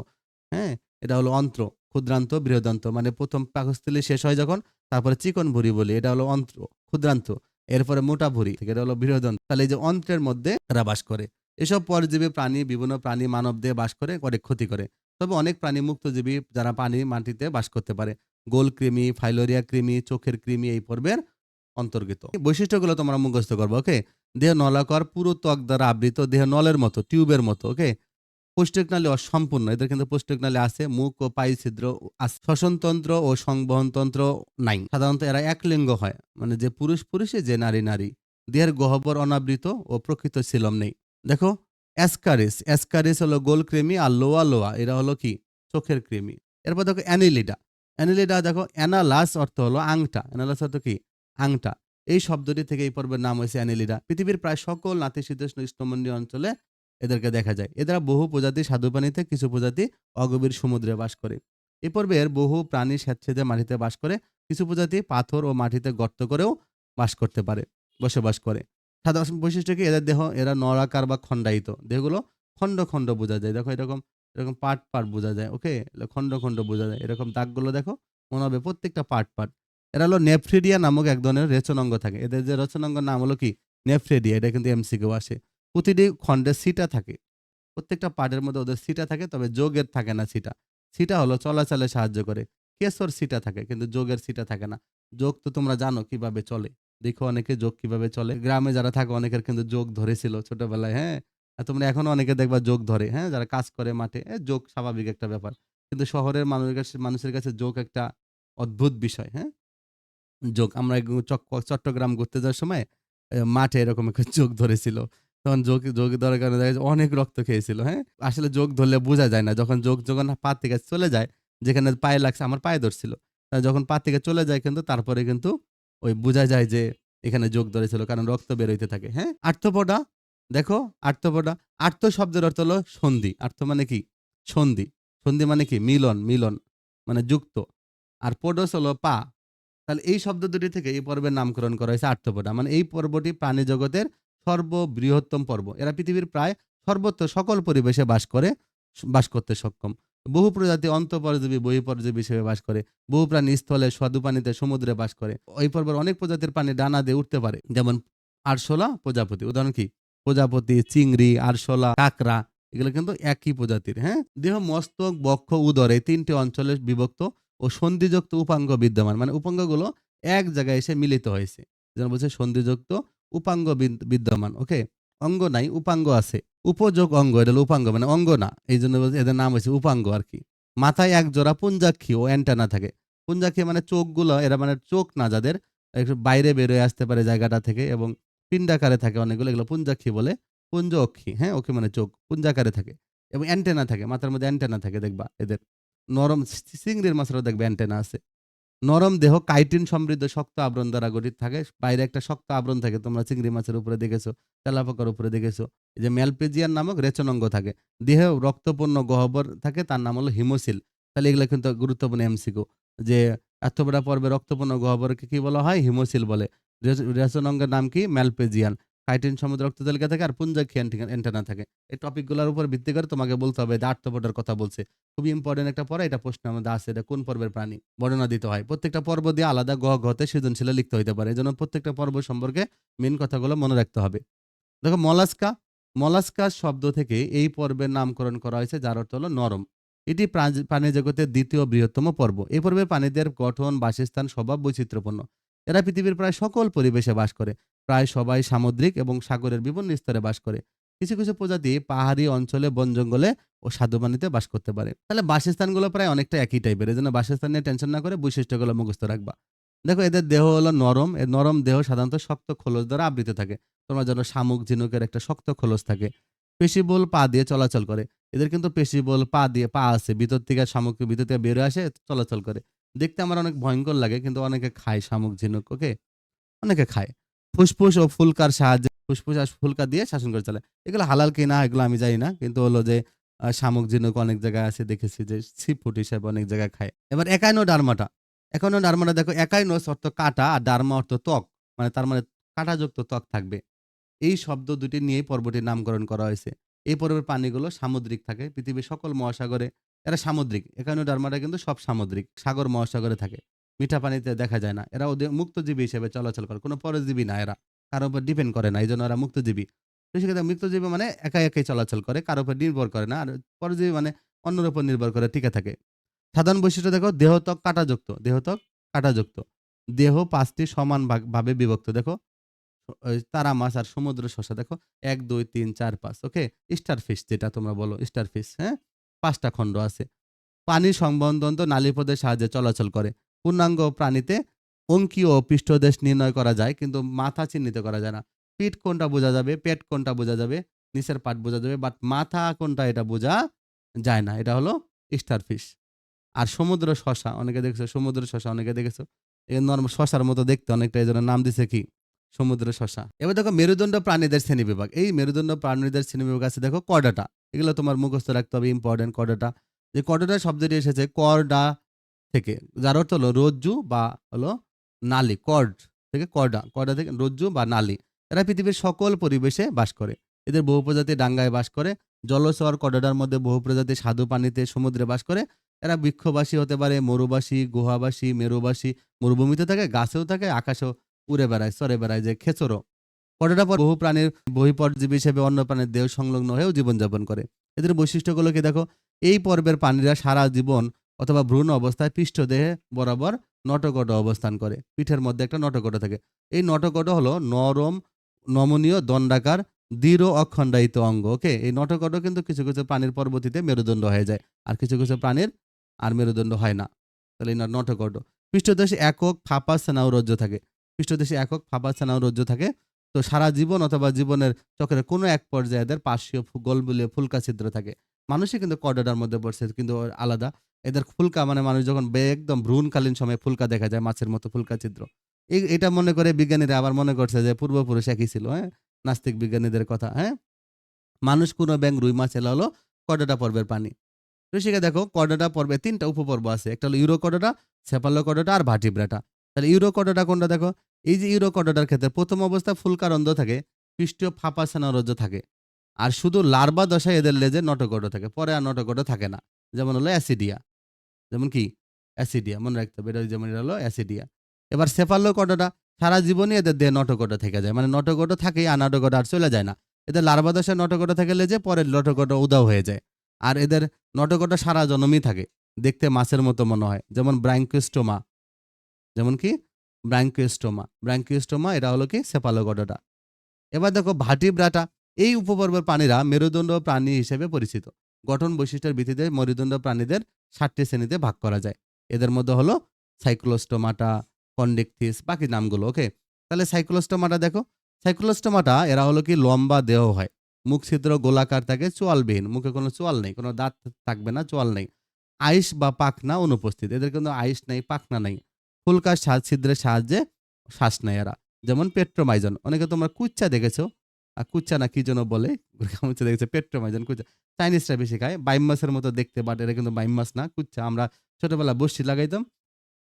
Speaker 1: হ্যাঁ এটা হলো অন্ত্র, ক্ষুদ্রান্ত, বৃহদান্ত মানে প্রথম পাকস্থলী শেষ হয় যখন, তারপরে চিকন ভুঁড়ি বলি, এটা হলো অন্ত্র, ক্ষুদ্রান্ত। এরপরে মোটা ভুঁড়ি এটা হলো বৃহদান্ত তাহলে এই যে অন্ত্রের মধ্যে এরা বাস করে। এসব পরজীবী প্রাণী, বিভিন্ন প্রাণী মানব দেহে বাস করে, অনেক ক্ষতি করে। তবে অনেক প্রাণী মুক্তজীবী যারা পানি মাটিতে বাস করতে পারে। গোল কৃমি, ফাইলোরিয়া কৃমি, চোখের কৃমি এই পর্বের অন্তর্গত। বৈশিষ্ট্যগুলো তোমরা মুখস্থ করব, ওকে? দেহ নলাকর পুরো ত্বক দ্বারা আবৃত, দেহ নলের মতো, টিউবের মতো, ওকে? পোষ্টিকনালী অসম্পূর্ণ। এদের কিন্তু পোষ্টিকনালী আছে, মুখ ও পাই, ছিদ্র। শ্বসনতন্ত্র ও সংবহনতন্ত্র নাই। সাধারণত এরা এক লিঙ্গ হয় মানে যে পুরুষ পুরুষে যে নারী নারী। দেহের গহ্বর অনাবৃত ও প্রকৃত শিলম নেই। দেখো, অ্যাসকারিস অ্যাসকারিস হলো গোল কৃমি আর লোয়া লোয়া, এরা হলো কি? চোখের কৃমি। এরপর দেখো অ্যানিলিডা। অ্যানিলিডা দেখো, অ্যানালাস অর্থ হলো আংটা। অ্যানালাস অর্থ কি? আংটা। এই শব্দটি থেকে এই পর্বের নাম হয়েছে অ্যানিলিডা। পৃথিবীর প্রায় সকল নাতিশীতোষ্ণ উষ্ণমন্ডলীয় অঞ্চলে এদেরকে দেখা যায়। এদের বহু প্রজাতি স্বাদু পানিতে কিছু প্রজাতি অগভীর সমুদ্রে বাস করে। এ পর্বের বহু প্রাণী স্বেচ্ছেদে মাটিতে বাস করে, কিছু প্রজাতি পাথর ও মাটিতে গর্ত করেও বাস করতে পারে, বসবাস করে। সাধারণ বৈশিষ্ট্য কি? এদের দেহ, এরা নরাকার বা খণ্ডায়িত। দেহগুলো খণ্ড খণ্ড বোঝা যায়। দেখো এরকম এরকম পার্ট পার্ট বোঝা যায়, ওকে? খণ্ড খণ্ড বোঝা যায়। এরকম দাগগুলো দেখো, মনে হবে প্রত্যেকটা পার্ট পার্ট এরা হলো নেফ্রিডিয়া নামক এক ধরনের রেচনাঙ্গ থাকে। এদের যে রচনাঙ্গ নাম হলো কি? নেফ্রেডিয়া, এটা কিন্তু এমসিকেও আসে। প্রতিটি খণ্ডে সিটা থাকে। প্রত্যেকটা পার্টের মধ্যে ওদের সিটা থাকে, তবে যোগের থাকে না সিটা সিটা হলো চলাচলে সাহায্য করে। কেশর সিটা থাকে, কিন্তু যোগের সিটা থাকে না। যোগ তো তোমরা জানো কীভাবে চলে। দেখো অনেকে যোগ কীভাবে চলে। গ্রামে যারা থাকে, অনেকের কিন্তু যোগ ধরেছিল ছোটবেলায় হ্যাঁ? তোমরা এখনও অনেকে দেখবা যোগ ধরে হ্যাঁ? যারা কাজ করে মাঠে যোগ স্বাভাবিক একটা ব্যাপার। কিন্তু শহরের মানুষের কাছে মানুষের কাছে যোগ একটা অদ্ভুত বিষয় হ্যাঁ? যোগ, আমরা চট্টগ্রাম ঘুরতে যাওয়ার সময় মাঠে এরকম একটা যোগ ধরেছিল। তখন যোগ যোগ ধরার কারণে দেখা যাচ্ছে অনেক রক্ত খেয়েছিল হ্যাঁ? আসলে যোগ ধরলে বোঝা যায় না, যখন যোগ যখন পা থেকে চলে যায়, যেখানে পায়ে লাগছে আমার পায়ে ধরছিল যখন পা থেকে চলে যায় কিন্তু তারপরে কিন্তু ওই বোঝা যায় যে এখানে যোগ ধরেছিল, কারণ রক্ত বেরোইতে থাকে হ্যাঁ? আর্থপডা, দেখো আর্থপডা, আর্থ শব্দের অর্থ হলো সন্ধি, আর্থ মানে কি? সন্ধি সন্ধি মানে কি? মিলন মিলন মানে যুক্ত, আর পোডস হলো পা, তাহলে এই শব্দ দুটি থেকে এই পর্বের নামকরণ করা হয়েছে আর্থপডা মানে এই পর্বটি প্রাণী জগতের সর্ববৃহত্তম পর্ব। এরা পৃথিবীর প্রায় সর্বত্র সকল পরিবেশে বাস করে, বাস করতে সক্ষম। বহু প্রজাতি অন্তঃপরজীবী, বহিঃপরজীবী হিসেবে বাস করে। বহু প্রাণী স্থলে স্বাদু পানিতে সমুদ্রে বাস করে। ওই পর্বের অনেক প্রজাতির প্রাণী ডানা দিয়ে উঠতে পারে। যেমন আরশোলা প্রজাপতি। উদাহরণ কি? প্রজাপতি, চিংড়ি, আরশোলা, কাকড়া, এগুলো কিন্তু একই প্রজাতির হ্যাঁ? দেহ মস্তক, বক্ষ, উদর এই তিনটি অঞ্চলে বিভক্ত ও সন্ধিযুক্ত উপাঙ্গ বিদ্যমান। মানে উপাঙ্গগুলো এক জায়গায় এসে মিলিত হয়েছে। যেন বলছে সন্ধিযুক্ত উপাঙ্গ বিদ্যমান ওকে অঙ্গ নাই, উপাঙ্গ আছে। উপযোগ অঙ্গ, এটা উপাঙ্গ মানে অঙ্গ না। এই জন্য এদের নাম হয়েছে উপাঙ্গ আর কি। মাথায় এক জোড়া পুঞ্জাক্ষী ও অ্যান্টানা থাকে। পুঞ্জাক্ষী মানে চোখগুলো, এরা মানে চোখ না যাদের, একটু বাইরে বেরোয় আসতে পারে জায়গাটা থেকে এবং পিণ্ডাকারে থাকে অনেকগুলো, এগুলো পুঞ্জাক্ষী বলে পুঞ্জ অক্ষী হ্যাঁ? ওকে মানে চোখ পুঞ্জাকারে থাকে এবং অ্যান্টেনা থাকে, মাথার মধ্যে অ্যান্টেনা থাকে, দেখবা এদের। নরম চিংড়ির মাছেরও দেখবে অ্যান্টেনা আছে। নরম দেহ, কাইটিন সমৃদ্ধ, শক্ত আবরণ দ্বারা গঠিত থাকে। বাইরে একটা শক্ত আবরণ থাকে, তোমরা চিংড়ি মাছের উপরে দেখেছ, তেলাপোকার উপরে দেখেছ। এই যে ম্যালপেজিয়ান নামক রেচনাঙ্গ থাকে। দেহে রক্তপূর্ণ গহ্বর থাকে, তার নাম হলো হিমোসিল। তাহলে এগুলো কিন্তু গুরুত্বপূর্ণ এমসিকো যে এত বড় পর্বে রক্তপূর্ণ গহ্বরকে কি বলা হয়? হিমোসিল বলে। রেচ- রেচনাঙ্গের নাম কি? ম্যালপেজিয়ান। কাইটিন সমুদ্র রক্ততালিকা থাকে আর পুঞ্জাক্ষী অ্যান্টেনা থাকে। এই টপিকগুলোর উপর ভিত্তি করে তোমাকে বলতে হবে যে আর্থপটার কথা বলছে। খুবই ইম্পর্টেন্ট একটা পড়া, এটা প্রশ্নের মধ্যে আছে, এটা কোন পর্বের প্রাণী? বর্ণনা দিতে হয়। প্রত্যেকটা পর্ব দিয়ে আলাদা গ ঘতে সৃজনশীল লিখতে হইতে পারে। এই জন্য প্রত্যেকটা পর্ব সম্পর্কে মেন কথাগুলো মনে রাখতে হবে। দেখো, মলাস্কা মলাস্কা শব্দ থেকে এই পর্বের নামকরণ করা হয়েছে, যার অর্থ হলো নরম। এটি প্রাণী জগতের দ্বিতীয় বৃহত্তম পর্ব। এই পর্বে প্রাণীদের গঠন, বাসস্থান, স্বভাব বৈচিত্র্যপূর্ণ। এরা পৃথিবীর প্রায় সকল পরিবেশে বাস করে। প্রায় সবাই সামুদ্রিক এবং সাগরের বিভিন্ন স্তরে বাস করে। কিছু কিছু প্রজাতি পাহাড়ি অঞ্চলে, বন জঙ্গলে ও স্বাদুপানিতে বাস করতে পারে। তাহলে বাসস্থানগুলো প্রায় অনেকটা একই টাইপের এই জন্য বাসস্থান নিয়ে টেনশন না করে বৈশিষ্ট্যগুলো মুখস্থ রাখবা। দেখো, এদের দেহ হলো নরম। এর নরম দেহ সাধারণত শক্ত খোলস দ্বারা আবৃত থাকে। তোমার জন্য শামুক, ঝিনুকের একটা শক্ত খোলস থাকে। পেশিবল পা দিয়ে চলাচল করে। এদের কিন্তু পেশিবল পা দিয়ে পা আছে। ভিতর থেকে শামুক ভিতর থেকে বেরোয় আসে, চলাচল করে। দেখতে আমার অনেক ভয়ঙ্কর লাগে, কিন্তু অনেকে খায় শামুক, ঝিনুক, ওকে? অনেকে খায়। ফুসফুস ও ফুলকার সাহায্যে ফুসফুস আর ফুলকা দিয়ে শাসন করে চলে। এগুলো হালাল কি না, এগুলো আমি জানি না, কিন্তু হলো যে শামুক, ঝিনুক অনেক জায়গায় আছে, দেখেছি যে সি ফুড হিসেবে অনেক জায়গায় খায়। এবার একাইনো ডারমাটা। একাইনো ডারমাটা দেখো একাইনোস অর্থ কাটা আর ডারমা অর্থ ত্বক মানে তার মানে কাঁটাযুক্ত ত্বক থাকবে। এই শব্দ দুটি নিয়েই পর্বটির নামকরণ করা হয়েছে। এই পর্বের পানিগুলো সামুদ্রিক থাকে, পৃথিবীর সকল মহাসাগরে এরা সামুদ্রিক। একাইনো ডারমাটা কিন্তু সব সামুদ্রিক। সাগর মহাসাগরে থাকে। মিঠা পানিতে দেখা যায় না। এরা ওদের মুক্তজীবী হিসেবে চলাচল করে। কোনো পরজীবী না এরা। কারোর উপর ডিপেন্ড করে না। এই জন্য এরা মুক্তজীবী। তো সেক্ষেত্রে মুক্তজীবী মানে একা একাই চলাচল করে। কারোর উপর নির্ভর করে না। আর পরজীবী মানে অন্যের উপর নির্ভর করে টিকে থাকে। সাধারণ বৈশিষ্ট্য দেখো দেহত্বক কাঁটাযুক্ত। দেহত্বক কাঁটাযুক্ত। দেহ পাঁচটি সমান ভাবে বিভক্ত। দেখো তারা মাছ আর সমুদ্র শসা। দেখো, এক, দুই, তিন, চার, পাঁচ। ওকে? স্টার ফিশ যেটা তোমরা বলো স্টার ফিশ হ্যাঁ? পাঁচটা খণ্ড আছে। পানির সংবন্ধন্ত নালীপদের সাহায্যে চলাচল করে। পূর্ণাঙ্গ প্রাণীতে অঙ্কীয় পৃষ্ঠদেশ নির্ণয় করা যায়, কিন্তু মাথা চিহ্নিত করা যায় না। পিঠ কোনটা বোঝা যাবে, পেট কোনটা বোঝা যাবে, নিচের পাট বোঝা যাবে বাট মাথা কোনটা এটা বোঝা যায় না। এটা হলো স্টার ফিশ আর সমুদ্র শশা, অনেকে দেখেছ? সমুদ্র শশা অনেকে দেখেছ? এই নর্ম শশার মতো দেখতে অনেকটা, এই জন্য নাম দিছে কি? সমুদ্র শশা। এবার দেখো মেরুদণ্ড প্রাণীদের শ্রেণি বিভাগ। এই মেরুদণ্ড প্রাণীদের শ্রেণি বিভাগ আছে দেখো কর্ডাটা এগুলো তোমার মুখস্থ রাখতে হবে ইম্পর্টেন্ট কর্ডাটা যে কর্ডাটা শব্দটি এসেছে করডা থেকে, যার অর্থ হলো রজ্জু বা হলো নালি কর্ড থেকে কর্ডা কর্ডা থেকে রজ্জু বা নালি। এরা পৃথিবীর সকল পরিবেশে বাস করে। এদের বহু প্রজাতি ডাঙ্গায় বাস করে। জলচর কর্ডাটার মধ্যে বহু প্রজাতি স্বাদু পানিতে সমুদ্রে বাস করে। এরা বৃক্ষবাসী হতে পারে, মরুবাসী, গুহাবাসী, মেরুবাসী, মরুভূমিতে থাকে, গাছেও থাকে, আকাশেও উড়ে বেড়ায় সরে বেড়ায় যে খেচরো কর্ডাটা পর বহু প্রাণীর বহিপরজীবী হিসেবে অন্য প্রাণীর দেহ সংলগ্ন হয়েও জীবনযাপন করে। এদের বৈশিষ্ট্যগুলোকে দেখো? এই পর্বের প্রাণীরা সারা জীবন অথবা ভ্রূণ অবস্থায় পৃষ্ঠদেহে বরাবর নটকট অবস্থান করে। পিঠের মধ্যে একটা নটকট থাকে। এই নটকট হলো নরম, নমনীয়, দণ্ডাকার, দৃঢ়, অখণ্ডায়িত অঙ্গ, ওকে? এই নটকট কিন্তু কিছু কিছু প্রাণীর পরবর্তীতে মেরুদণ্ড হয়ে যায় আর কিছু কিছু প্রাণীর আর মেরুদণ্ড হয় না। তাহলে নটকট। পৃষ্ঠদেশে একক ফাঁপা স্নায়ু রজ্জ থাকে। পৃষ্ঠদেশে একক ফাঁপা স্নায়ু রজ্জ থাকে। তো সারা জীবন অথবা জীবনের চক্রের কোনো এক পর্যায়ে এদের পার্শ্বীয় ফু- গোলবুলিয়ে ফুলকা ছিদ্র থাকে। মানুষই কিন্তু কর্ডাটার মধ্যে পড়ছে, কিন্তু আলাদা। এদের ফুলকা মানে মানুষ যখন একদম ভ্রূণকালীন সময়ে ফুলকা দেখা যায়, মাছের মতো ফুলকা ছিদ্র। এই, এটা মনে করে বিজ্ঞানীরা আবার মনে করছে যে পূর্বপুরুষ একই ছিল হ্যাঁ? নাস্তিক বিজ্ঞানীদের কথা হ্যাঁ? মানুষ কোনো ব্যাং রুই মাছ এলা হলো কর্ডাটা পর্বের প্রাণী ঋষিকে দেখো কর্ডাটা পর্বে তিনটা উপপর্ব আছে। একটা হলো ইউরো কর্ডাটা সেপালো কর্ডাটা আর ভাটিব্রাটা। তাহলে ইউরো কর্ডাটা কোনটা দেখো? এই যে ইউরো কর্ডাটার ক্ষেত্রে প্রথম অবস্থায় ফুলকারন্দ থাকে, পৃষ্ঠীয় ফাঁপা সেনারজ্জ থাকে। আর শুধু লার্বা দশায় এদের লেজে নটকট থাকে, পরে আর নটকট থাকে না। যেমন হলো অ্যাসিডিয়া। যেমন কি? অ্যাসিডিয়া, মনে রাখতে হবে, এটা যেমন এটা হলো অ্যাসিডিয়া। এবার সেফালো কটটা সারা জীবনই এদের দেহে নটকট থেকে যায়। মানে নটকট থাকেই, আর নটকট আর চলে যায় না। এদের লার্বা দশায় নটকট থেকে লেজে, পরে নটকট উদাও হয়ে যায়। আর এদের নটকট সারা জন্মই থাকে, দেখতে মাছের মতো মনে হয়। যেমন ব্রাঙ্কিস্টোমা যেমন কি ব্রাঙ্কিস্টোমা ব্রাঙ্কিস্টোমা এটা হলো কি সেপালোগডটা এবার দেখো ভাটিব্রাটা, এই উপপর্বের প্রাণীরা মেরুদণ্ড প্রাণী হিসেবে পরিচিত। গঠন বৈশিষ্ট্যের ভিত্তিতে মেরুদণ্ড প্রাণীদের ষাটটি শ্রেণীতে ভাগ করা যায়। এদের মধ্যে হলো সাইক্লোস্টোমাটা কন্ডেকথিস, বাকি নামগুলো, ওকে? তাহলে সাইক্লোস্টোমাটা দেখো সাইক্লোস্টোমাটা এরা হলো কি লম্বা দেহ হয়। মুখ ছিদ্র গোলাকার থাকে, চোয়ালবিহীন। মুখে কোনো চোয়াল নেই, কোনো দাঁত থাকবে না, চোয়াল নেই। আইস বা পাখনা অনুপস্থিত। এদের কিন্তু আইস নেই, পাখনা নেই। ফুলকা শ্বাস ছিদ্রের সাহায্যে শ্বাস নেয় এরা। যেমন পেট্রোমাইজন। অনেকে তোমরা কুচ্চা দেখেছ? আর কুচ্চা না কি যেন বলে? দেখেছ? পেট্রোমাইজন কুচ্চা চাইনিজরা বেশি খায়। বাইম মাছের মতো দেখতে, বাট এটা কিন্তু বাইম মাছ না কুচ্চা আমরা ছোটবেলা বসি লাগাইতাম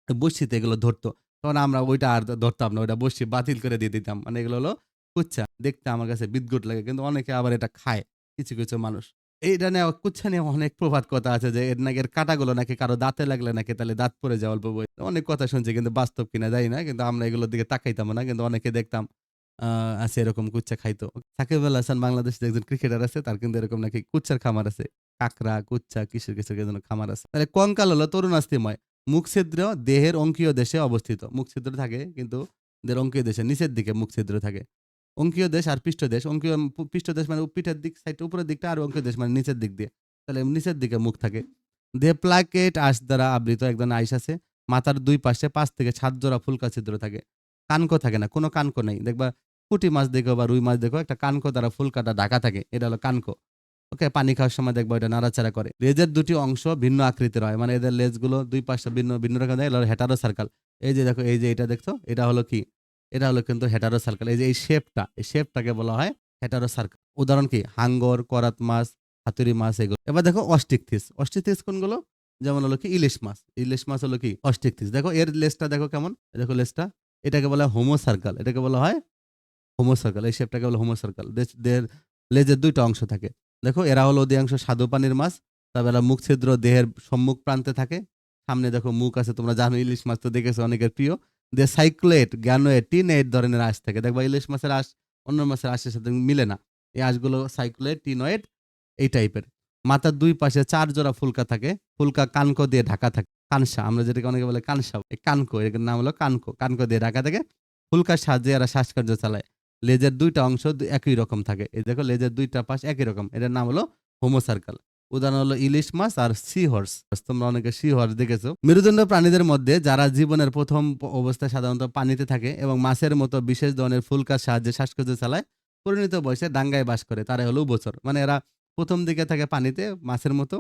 Speaker 1: বসিতে এগুলো ধরতো। তখন আমরা ওইটা আর ধরতাম না, ওইটা বসি বাতিল করে দিয়ে দিতাম। মানে এগুলো হলো কুচ্চা দেখতে আমার কাছে বিদ্যুৎ লাগে, কিন্তু অনেকে আবার এটা খায়, কিছু কিছু মানুষ। এইটা নিয়ে কুচ্ছা নিয়ে অনেক প্রবাদ কথা আছে যে এর নাকি এর কাটাগুলো নাকি কারও দাঁতে লাগলে নাকি তাহলে দাঁত অল্প বই অনেক কথা শুনছি কিন্তু বাস্তব কিনা যাই না, কিন্তু আমরা এগুলোর দিকে তাকাইতাম না, কিন্তু অনেকে দেখতাম আছে এরকম কুচ্চা খাইতো। সাকিব আল হাসান বাংলাদেশের একজন ক্রিকেটার আছে, তার কিন্তু এরকম নাকি কুচ্চার খামার আছে। কাকড়া কুচ্চা কিসের খামার আছে। তাহলে কঙ্কাল হলো তরুণাস্তিময় মুখ ছিদ্র দেহের অঙ্কীয় দেশে অবস্থিত। মুখ ছিদ্র থাকে কিন্তু দেহের অঙ্কীয় দেশে, নিচের দিকে মুখ ছিদ্র থাকে। অঙ্কীয় দেশ আর পৃষ্ঠ দেশ। অঙ্কীয় পৃষ্ঠ দেশ মানে পিঠের দিক সাইড, উপরের দিকটা আর অঙ্কীয় দেশ মানে নিচের দিক দিয়ে। তাহলে নিচের দিকে মুখ থাকে। দেহ প্লাকেট আঁশ দ্বারা আবৃত এক ধরনের আইস আছে। মাথার দুই পাশে পাঁচ থেকে সাত জোড়া ফুলকা ছিদ্র থাকে। কানকো থাকে না, কোনো কানকো নেই। দেখবা পুঁটি মাছ দেখো বা রুই মাছ দেখো, একটা কানকো দ্বারা ফুলকাটা ঢাকা থাকে। এটা হলো কানকো। ওকে, পানি খাওয়ার সময় দেখব এটা নাড়াচাড়া করে। লেজের দুটি অংশ ভিন্ন আকৃতির হয়। মানে এদের লেজগুলো দুই পাশে ভিন্ন ভিন্ন রকম দেয় হেটারো সার্কাল এই যে দেখো, এই যে এটা দেখছ, এটা হলো কি? এটা হলো কিন্তু হেটারো সার্কেল এই যে, এই শেপটা এই শেপটাকে বলা হয় হেটারো সার্কেল উদাহরণ কি? হাঙ্গর, করাত মাছ হাতুরি মাছ, এগুলো। এবার দেখো অস্টিকথিস। অস্টিকথিস কোনগুলো? যেমন হলো কি? ইলিশ মাছ। ইলিশ মাছ হলো কি? অস্টিক অস্টিকথিস। দেখো এর লেসটা দেখো কেমন? দেখো লেজটা এটাকে বলা হয় হোমো সার্কেল এটাকে বলা হয় হোমো সার্কেল এই শেপটাকে বলে হোমো সার্কেল দেহের লেজের দুইটা অংশ থাকে। দেখো এরা হলো অধিকাংশ স্বাদু পানির মাছ। তবে এরা মুখ ছিদ্র দেহের সম্মুখ প্রান্তে থাকে। সামনে দেখো মুখ আছে, তোমরা জানো ইলিশ মাছ তো দেখেছ, অনেকের প্রিয়। দে সাইক্লেট গ্যানোয়েট টিনেট ধরনের আঁশ থাকে। দেখবা ইলিশ মাছের আঁশ অন্য মাছের আঁশের সাথে মিলে না। এই আঁশগুলো সাইক্লেট টিনয়েট এই টাইপের। মাথার দুই পাশে চার জোড়া ফুলকা থাকে। ফুলকা কানকো দিয়ে ঢাকা থাকে। কানসা, আমরা যেটাকে অনেকে বলে কানসা, এই কানকো, এর নাম হলো কানকো কানকো দিয়ে ঢাকা থাকে। ফুলকার সাহায্যে এরা শ্বাসকার্য চালায়। লেজের দুইটা অংশ একই রকম থাকে। এই দেখো লেজের দুইটা পাশ একই রকম। এটার নাম হলো হোমো সার্কেল। উদাহরণ হলো ইলিশ মাছ আর সি হর্স তোমরা অনেকে সি হর্স দেখেছ। মেরুদণ্ড প্রাণীদের মধ্যে যারা জীবনের প্রথম অবস্থায় সাধারণত পানিতে থাকে এবং মাছের মতো বিশেষ ধরনের ফুলকার সাহায্যে শ্বাসকর্য চালায়, পরিণত বয়সে ডাঙ্গায় বাস করে। তারা হলো বছর মানে এরা প্রথম দিকে থাকে পানিতে, মাছের মতো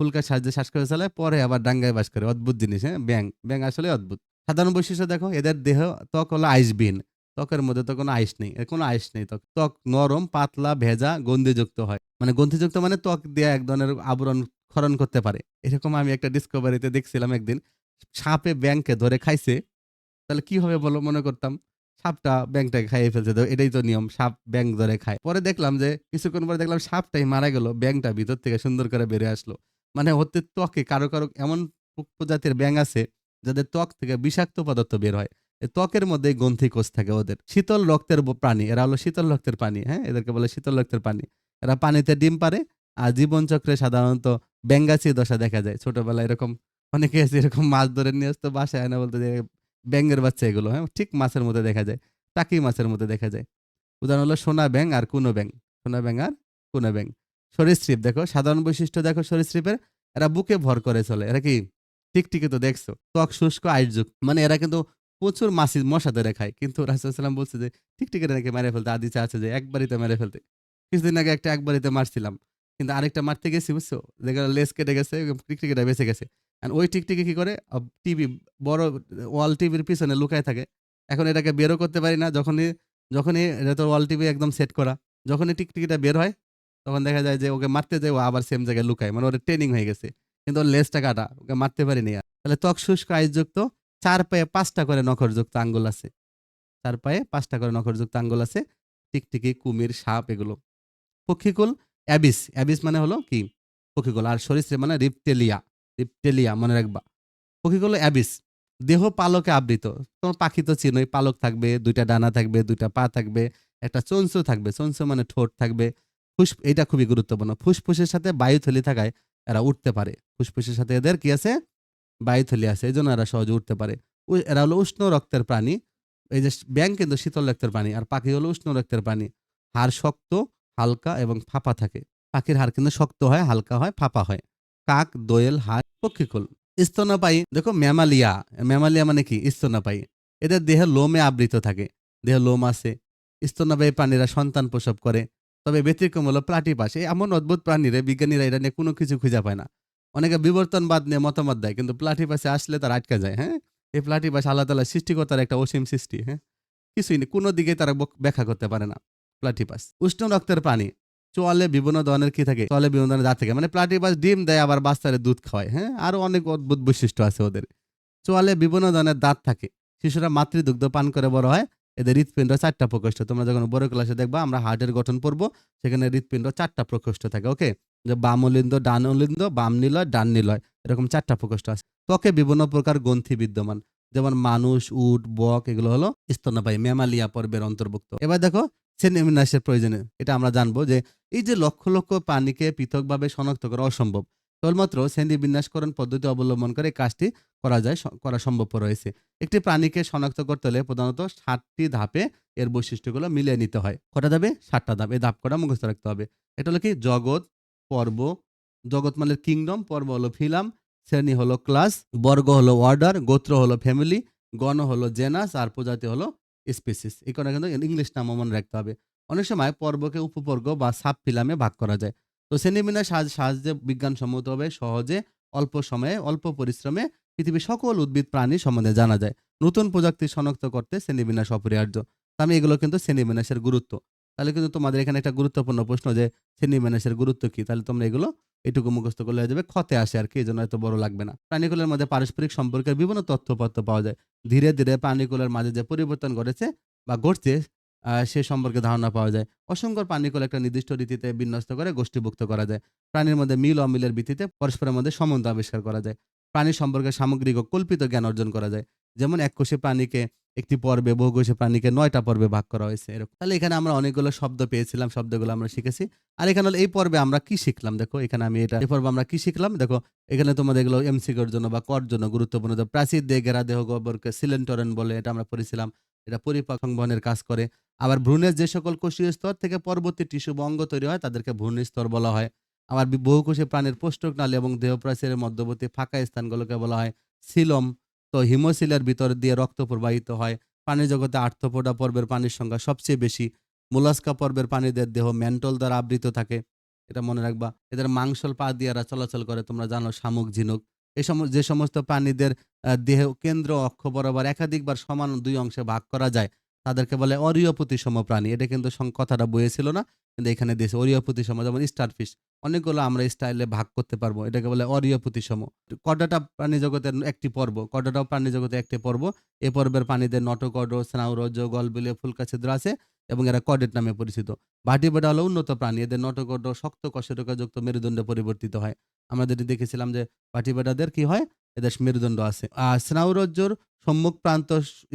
Speaker 1: ফুলকার সাহায্যে শ্বাসকর্য চালায়, পরে আবার ডাঙ্গায় বাস করে। অদ্ভুত জিনিস হ্যাঁ? ব্যাং ব্যাং আসলে অদ্ভুত। সাধারণ বৈশিষ্ট্য দেখো, এদের দেহ ত্বক হলো আইসবিহীন ত্বকের মধ্যে তো কোনো আইস নেই এর কোনো আইস নেই ত্বক। ত্বক নরম, পাতলা, ভেজা, গন্ধিযুক্ত হয়। মানে গন্ধিযুক্ত মানে ত্বক দিয়ে এক ধরনের আবরণ ক্ষরণ করতে পারে। এরকম আমি একটা ডিসকভারিতে দেখছিলাম একদিন। সাপে ব্যাংকে ধরে খাইছে। তাহলে কি হবে বলো মনে করতাম? সাপটা ব্যাংকটাকে খাইয়ে ফেলছে। তো এটাই তো নিয়ম, সাপ ব্যাংক ধরে খায়। পরে দেখলাম যে কিছুক্ষণ পরে দেখলাম সাপটাই মারা গেল ব্যাংকটা ভিতর থেকে সুন্দর করে বেরিয়ে আসলো। মানে হতে ত্বকে কারও কারও এমন প্র- প্রজাতির ব্যাং আছে, যাদের ত্বক থেকে বিষাক্ত পদার্থ বের হয়। ত্বকের মধ্যে গ্রন্থি কোষ থাকে ওদের। শীতল রক্তের প্রাণী এরা হলো শীতল রক্তের প্রাণী হ্যাঁ? এদেরকে বলে শীতল রক্তের প্রাণী এরা পানিতে ডিম পারে আর জীবনচক্রে সাধারণত ব্যাঙ্গাচি দশা দেখা যায়। ছোটবেলায় এরকম অনেকে এরকম মাছ ধরে নিয়ে আসতো বাসায় আয়না বলতে যে, ব্যাঙের বাচ্চা এগুলো হ্যাঁ? ঠিক মাছের মধ্যে দেখা যায়, টাকি মাছের মধ্যে দেখা যায়। উদাহরণ হলো সোনা ব্যাং আর কুনো ব্যাং সোনা ব্যাং আর কুনো ব্যাং সরীসৃপ, দেখো, সাধারণ বৈশিষ্ট্য দেখো সরীসৃপের। এরা বুকে ভর করে চলে। এরা কি? টিকটিকি তো দেখছ। ত্বক শুষ্ক আইসযুক মানে এরা কিন্তু প্রচুর মাছি মশা ধরে খায়। কিন্তু রাসুলাম বলছে যে, টিকটিকি নাকি মেরে ফেলতে। আদিচা আছে যে, একবারই তো মেরে ফেলতে। কিছুদিন আগে একটা একবারিতে মারছিলাম। কিন্তু আরেকটা মারতে গেছি, বুঝছ? দেখা লেস কেটে গেছে টিকটিকিটা বেঁচে গেছে। আর ওই টিকটিকি কি করে? টিভি, বড় ওয়াল টিভির পিছনে লুকায় থাকে। এখন এটাকে বেরও করতে পারি না। যখনই যখনই এটা তো ওয়াল টিভি একদম সেট করা। যখনই টিকটিকিটা বের হয়, তখন দেখা যায় যে, ওকে মারতে যায়, ও আবার সেম জায়গায় লুকায়। মানে ওর ট্রেনিং হয়ে গেছে। কিন্তু ওর লেজটা কাটা, ওকে মারতে পারিনি আর। তাহলে ত্বক শুষ্ক আইসযুক্ত চার পায়ে পাঁচটা করে নখরযুক্ত আঙ্গুল আছে। চার পায়ে পাঁচটা করে নখরযুক্ত আঙ্গুল আছে, টিকটিকি, কুমির, সাপ এগুলো। পক্ষীকুল অ্যাবিস। অ্যাবিস মানে হলো কি? পক্ষীকুল। আর সরিষে মানে রিপটেলিয়া। রিপটেলিয়া, মনে রাখবা। পক্ষীকুল অ্যাবিস। দেহ পালকে আবৃত। তোমার পাখি তো চিনোই। পালক থাকবে, দুইটা ডানা থাকবে, দুইটা পা থাকবে, একটা চঞ্চু থাকবে। চঞ্চু মানে ঠোঁট থাকবে। ফুস এটা খুবই গুরুত্বপূর্ণ। ফুসফুসের সাথে বায়ু বায়ুথলি থাকায় এরা উঠতে পারে। ফুসফুসের সাথে এদের কি আছে? বায়ুথলি আছে, এই জন্য এরা সহজে উঠতে পারে। এরা হলো উষ্ণ রক্তের প্রাণী। এই যে ব্যাং কিন্তু শীতল রক্তের প্রাণী, আর পাখি হলো উষ্ণ রক্তের প্রাণী। হাড় শক্ত, হালকা এবং ফাঁপা থাকে। পাখির হাড় কিন্তু শক্ত হয়, হালকা হয়, ফাঁপা হয়। কাক, দোয়েল হাড় পক্ষীকুল। স্তন্যপায়ী, দেখো ম্যামালিয়া। ম্যামালিয়া মানে কি? স্তন্যপায়ী। এদের দেহে লোমে আবৃত থাকে। দেহে লোম আছে। স্তন্যপায়ী প্রাণীরা সন্তান প্রসব করে। তবে ব্যতিক্রম হলো প্লাটিপাস এই এমন অদ্ভুত প্রাণীরা বিজ্ঞানীরা এটা নিয়ে কোনো কিছু খুঁজে পায় না। অনেকে বিবর্তনবাদ নিয়ে মতামত দেয়, কিন্তু প্লাটিপাসে আসলে তার আটকা যায় হ্যাঁ? এই প্লাটিপাস আল্লাহ তালা সৃষ্টিকর্তার একটা অসীম সৃষ্টি হ্যাঁ? কিছুই নেই, কোনো দিকে তারা ব্যাখ্যা করতে পারে না প্লাটিপাস উষ্ণ রক্তের প্রাণী চোয়ালে বিভিন্ন ধরনের কি থাকে? চোয়ালে বিভিন্ন ধরনের দাঁত থাকে মানে প্লাটিপাস ডিম দেয়, আবার বাচ্চারে দুধ খাওয়ায় হ্যাঁ? আরও অনেক অদ্ভুত বৈশিষ্ট্য আছে ওদের। চোয়ালে বিভিন্ন ধরনের দাঁত থাকে, শিশুরা মাতৃদুগ্ধ পান করে বড় হয়, এদের হৃৎপিণ্ড চারটা প্রকোষ্ঠ, তোমরা যখন বড় ক্লাসে দেখবা, আমরা হার্টের গঠন পড়ব, সেখানে হৃৎপিণ্ড চারটা প্রকোষ্ঠ থাকে ওকে যে বাম অলিন্দ, ডান অলিন্দ, বাম নিলয়, ডান নিলয়, এরকম চারটা প্রকোষ্ঠ আছে। ত্বকে বিভিন্ন প্রকার গ্রন্থি বিদ্যমান, যেমন মানুষ, উট, বক, এগুলো হলো স্তন্যপায়ী ম্যামালিয়া পর্বের অন্তর্ভুক্ত। এবার দেখো সেনিমিনাসের প্রয়োজনে, এটা আমরা জানব যে এই যে লক্ষ লক্ষ প্রাণীকে পৃথকভাবে শনাক্ত করা অসম্ভব, কেবলমাত্র শ্রেণি বিন্যাসকরণ পদ্ধতি অবলম্বন করে কাজটি করা যায় করা সম্ভব রয়েছে। একটি প্রাণীকে শনাক্ত করতে হলে প্রধানত ষাটটি ধাপে এর বৈশিষ্ট্যগুলো মিলিয়ে নিতে হয়। কটা ধাপে? ষাটটা ধাপ। এই ধাপ কটা মুখস্থ রাখতে হবে। এটা হলো কি? জগৎ পর্ব। জগৎ মানে কিংডম, পর্ব হলো ফিলাম, শ্রেণি হলো ক্লাস, বর্গ হলো অর্ডার, গোত্র হলো ফ্যামিলি, গণ হলো জেনাস, আর প্রজাতি হলো স্পেসিস। এই কটা কিন্তু ইংলিশ নামও মনে রাখতে হবে। অনেক সময় পর্বকে উপপর্গ বা সাব ফিলামে ভাগ করা যায়। তো শ্রেণীবিন্যাস সাহায্য- সাহায্যে বিজ্ঞানসম্মতভাবে সহজে, অল্প সময়ে, অল্প পরিশ্রমে পৃথিবীর সকল উদ্ভিদ, প্রাণী সম্বন্ধে জানা যায়। নতুন প্রজাতি শনাক্ত করতে শ্রেণীবিন্যাস অপরিহার্য। আমি এগুলো কিন্তু শ্রেণীবিন্যাসের গুরুত্ব। তাহলে কিন্তু তোমাদের এখানে একটা গুরুত্বপূর্ণ প্রশ্ন যে শ্রেণীবিন্যাসের গুরুত্ব কি? তাহলে তোমরা এগুলো এটুকু মুখস্থ করলে হয়ে যাবে, ক্ষতে আসে আর কি এই জন্য এত বড় লাগবে না। প্রাণীকুলের মধ্যে পারস্পরিক সম্পর্কের বিভিন্ন তথ্যপত্র পাওয়া যায়। ধীরে ধীরে প্রাণীকুলের মাঝে যে পরিবর্তন ঘটেছে বা ঘটছে সে সম্পর্কে ধারণা পাওয়া যায়। অসংখ্য প্রাণীকুল একটা নির্দিষ্ট রীতিতে বিন্যস্ত করে গোষ্ঠীভুক্ত করা যায়। প্রাণীর মধ্যে মিল অমিলের ভিত্তিতে পরস্পরের মধ্যে সম্বন্ধ আবিষ্কার করা যায়। প্রাণী সম্পর্কে সামগ্রিক ও কল্পিত জ্ঞান অর্জন করা যায়। যেমন এককোষী প্রাণীকে, একটি পর্বে বহুকোষী প্রাণীকে নয়টা পর্বে ভাগ করা হয়েছে, এরকম। তাহলে এখানে আমরা অনেকগুলো শব্দ পেয়েছিলাম, শব্দগুলো আমরা শিখেছি। আর এখানে এই পর্বে আমরা কি শিখলাম? দেখো, এখানে আমি এটা, এই পর্বে আমরা কি শিখলাম? দেখো, এখানে তোমাদের এগুলো এমসিকের জন্য বা কর জন্য গুরুত্বপূর্ণ। প্রাচীর দিয়ে ঘেরা দেহ গহ্বরকে সিলেন্টরেন বলে এটা আমরা পড়েছিলাম। এটা পরিপাক সংবহনের কাজ করে। আবার ভ্রূণের যে সকল কোষীয় স্তর থেকে পরবর্তী টিস্যু বঙ্গ তৈরি হয়, তাদেরকে ভ্রূণ স্তর বলা হয়। আবার বহুকোষী প্রাণীর পোষ্টক নালী এবং দেহ প্রাচীরের মধ্যবর্তী ফাঁকা স্থানগুলোকে বলা হয়, সিলম। তো হিমোসিলের ভিতর দিয়ে রক্ত প্রবাহিত হয়। পানি জগতে আর্থপোডা পর্বের পানির সংখ্যা সবচেয়ে বেশি। মোলাস্কা পর্বের প্রাণীদের দেহ ম্যান্টল দ্বারা আবৃত থাকে। এটা মনে রাখবা। এদের মাংসল পা দিয়ে এরা চলাচল করে, তোমরা জানো, শামুক, ঝিনুক। এই সম যে সমস্ত প্রাণীদের দেহ কেন্দ্র অক্ষ বরাবর একাধিকবার সমান দুই অংশে ভাগ করা যায়। তাদেরকে বলে অরীয় প্রতিসম প্রাণী। এটা কিন্তু কথাটা বইয়েছিল না, কিন্তু এখানে দিয়েছে অরীয় প্রতিসম, যেমন স্টারফিশ। অনেকগুলো আমরা স্টাইলে ভাগ করতে পারব। এটাকে বলে অরীয় প্রতিসম। কডাটা প্রাণী জগতের একটি পর্ব? কডাটাও প্রাণী জগতের একটি পর্ব? এ পর্বের প্রাণীদের নটকড গলবিলে ফুলকা ছিদ্র আছে এবং এরা কডেট নামে পরিচিত। ভাটিবেটা হলো উন্নত প্রাণী। এদের নটকড শক্ত কশেরকাযুক্ত মেরুদণ্ডে পরিবর্তিত হয়। আমরা যেটি দেখেছিলাম যে ভাটিবেটাদের কি হয়? এদের মেরুদণ্ড আছে। আর স্নাউরজ্জর সম্মুখ প্রান্ত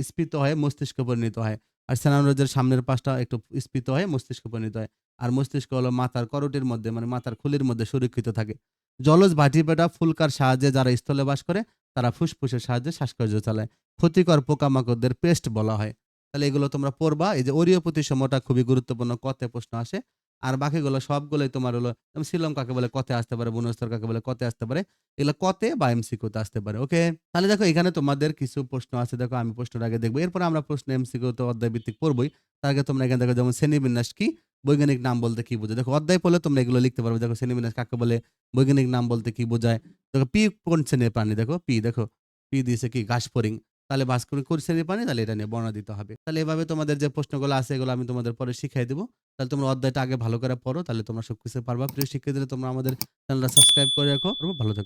Speaker 1: স্ফীত হয়ে মস্তিষ্কে পরিণত হয়। আর স্নাউরজ্জের সামনের পাশটা একটু স্ফীত হয়ে মস্তিষ্কে পরিণত হয়। আর মস্তিষ্ক হলো মাথার করটির মধ্যে মানে মাথার খুলির মধ্যে সুরক্ষিত থাকে। জলজ ভাটিবেটা ফুলকার সাহায্যে যারা স্থলে বাস করে, তারা ফুসফুসের সাহায্যে শ্বাসকার্য চালায়। ক্ষতিকর পোকামাকড়দের পেস্ট বলা হয়। তাহলে এগুলো তোমরা পড়বা। এই যে অরীয় প্রতিসমটা খুবই গুরুত্বপূর্ণ। কতে প্রশ্ন আসে আর বাকিগুলো সবগুলোই তোমার হলো শিলং কাকে বলে, কতে আসতে পারে, বনস্তর কাকে বলে, কতে আসতে পারে, এগুলো কতে বা এমসিকিউতে আসতে পারে ওকে তাহলে দেখো, এখানে তোমাদের কিছু প্রশ্ন আছে, দেখো, আমি প্রশ্নটা আগে দেখব। এরপর আমরা প্রশ্ন এমসিকিউ তো অধ্যায় ভিত্তিক পড়বই। তার আগে তোমরা এখানে দেখো যেমন শ্রেণীবিন্যাস কি, বৈজ্ঞানিক নাম বলতে কি বোঝায়? দেখো, অধ্যায় পড়লে তোমরা এগুলো লিখতে পারবে। দেখো, শ্রেণীবিন্যাস কাকে বলে, বৈজ্ঞানিক নাম বলতে কি বোঝায়? দেখো, পি কোন শ্রেণির প্রাণী? দেখো, পি দেখো, পি দিয়েছে কি ঘাস ফরিং তাহলে বাস করে কোন পানি, তাহলে এটা নিয়ে বর্ণনা দিতে হবে। তাহলে এভাবে তোমাদের যে প্রশ্নগুলো আছে, এগুলো আমি তোমাদের পরে শিখাই দেবো। তাহলে তোমরা অধ্যায়টা আগে ভালো করে পড়ো, তাহলে তোমরা সবকিছু পারবা। প্রিয় শিক্ষার্থীরা, তোমরা আমাদের চ্যানেলটা সাবস্ক্রাইব করে রাখো। ভালো থাকো।